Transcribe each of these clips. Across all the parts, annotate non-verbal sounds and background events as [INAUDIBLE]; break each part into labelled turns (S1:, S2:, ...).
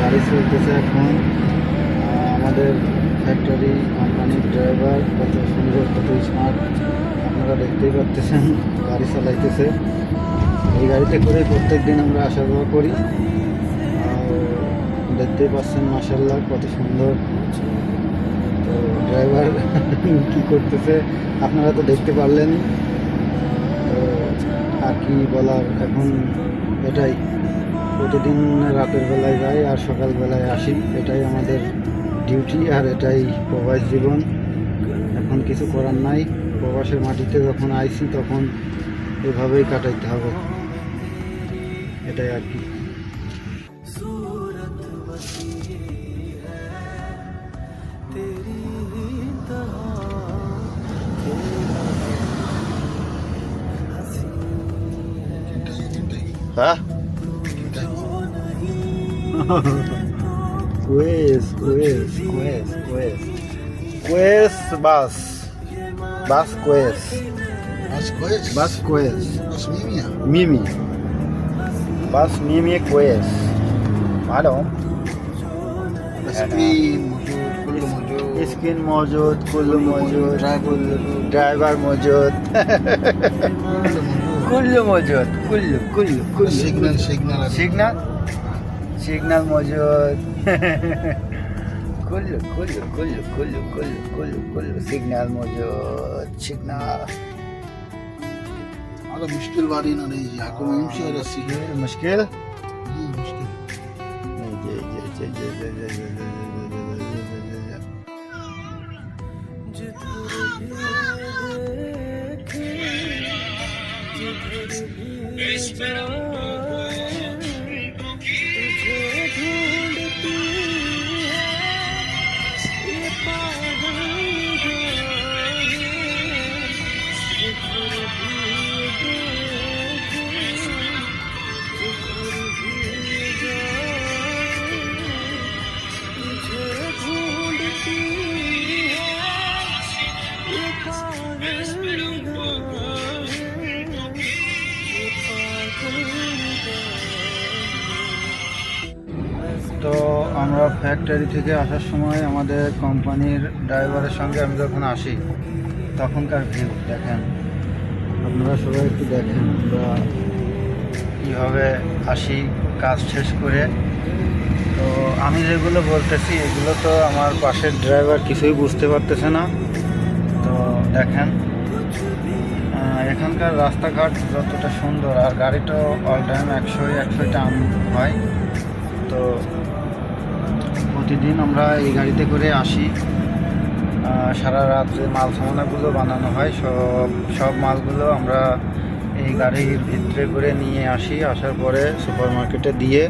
S1: গাড়ি চলতেছে এখন। আমাদের ফ্যাক্টরি কোম্পানির ড্রাইভার কত সুন্দর, কত স্মার্ট আপনারা দেখতেই পাচ্ছেন, গাড়ি চালাইতেছে। এই গাড়িতে করে প্রত্যেক দিন আমরা আসা যাওয়া করি। আর দেখতেই পাচ্ছেন মাসাল্লাহ কত সুন্দর। তো ড্রাইভার [LAUGHS] কি করতেছে, আপনারা তো দেখতে পারলেন তো আর কি বলার, এখন এটাই। প্রতিদিন রাতের বেলায় যাই আর সকালবেলায় আসি এটাই আমাদের ডিউটি আর এটাই প্রবাস জীবন। এখন কিছু করার নাই প্রবাসের মাটিতে যখন আইছি তখন এভাবেই কাটাইতে হবে। এটাই আর কি।
S2: হ্যাঁ?
S1: কুয়েস কুয়েস কুয়েস কুয়েস কুয়েস বাস বাস কুয়েস
S2: Mas coisas?
S1: বাস কুয়েস
S2: Mas minha.
S1: মিমি বাস মিমি কুয়েস ভালো. স্ক্রিন মজুদ কুল্লু মজুদ ড্রাইভার মজুদ কুল্লু মজুদ Kullu Kullu Kullu
S2: Signal, signal.
S1: Signal
S2: signal
S1: मौजूद कुल्लू कुल्लू कुल्लू कुल्लू कुल्लू कुल्लू कुल्लू सिग्नल मौजूद सिग्नल ज़्यादा मुश्किल वाली ना नहीं आपको मुहिम से रस्सी है मुश्किल मुश्किल আমরা ফ্যাক্টরি থেকে আসার সময় আমাদের কোম্পানির ড্রাইভারের সঙ্গে আমি যখন আসি, তখনকার ভিউ দেখেন। আপনারা সবাই একটু দেখেন আমরা কীভাবে আসি, কাজ শেষ করে। তো আমি যেগুলো বলতেছি, এগুলো তো আমার পাশের ড্রাইভার কিছুই বুঝতে পারতেছে না। তো দেখেন এখানকার রাস্তাঘাট যতটা সুন্দর, আর গাড়িটা অল টাইম একশোই একশোই টান হয়। তো প্রতিদিন আমরা এই গাড়িতে করে আসি। সারা রাত যে মাল সামানাগুলো বানানো হয়, সব সব মালগুলো আমরা এই গাড়ির ভিতরে করে নিয়ে আসি। আসার পরে সুপার মার্কেটে দিয়ে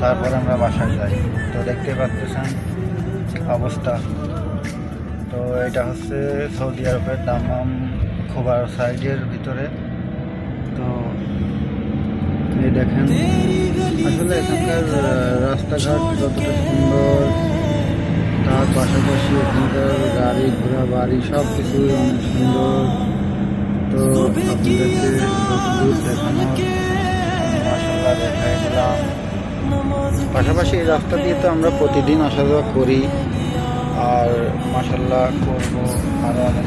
S1: তারপরে আমরা বাসায় যাই। তো দেখতে পাচ্ছেন অবস্থা। তো এটা হচ্ছে সৌদি আরবের দামাম খোবার সাইডের ভিতরে। তো এই দেখেন আসলে এখানকার রাস্তাঘাট যতটা সুন্দর, তার পাশাপাশি এখানকার গাড়ি ঘোড়া বাড়ি সব কিছুই অনেক সুন্দর। তো আপনাদেরকে যতদূর দেখানোর মাসাল্লাহ পাশাপাশি এই রাস্তা দিয়ে তো আমরা প্রতিদিন আসা যাওয়া করি। আর মাসাল্লাহ করব আরও অনেক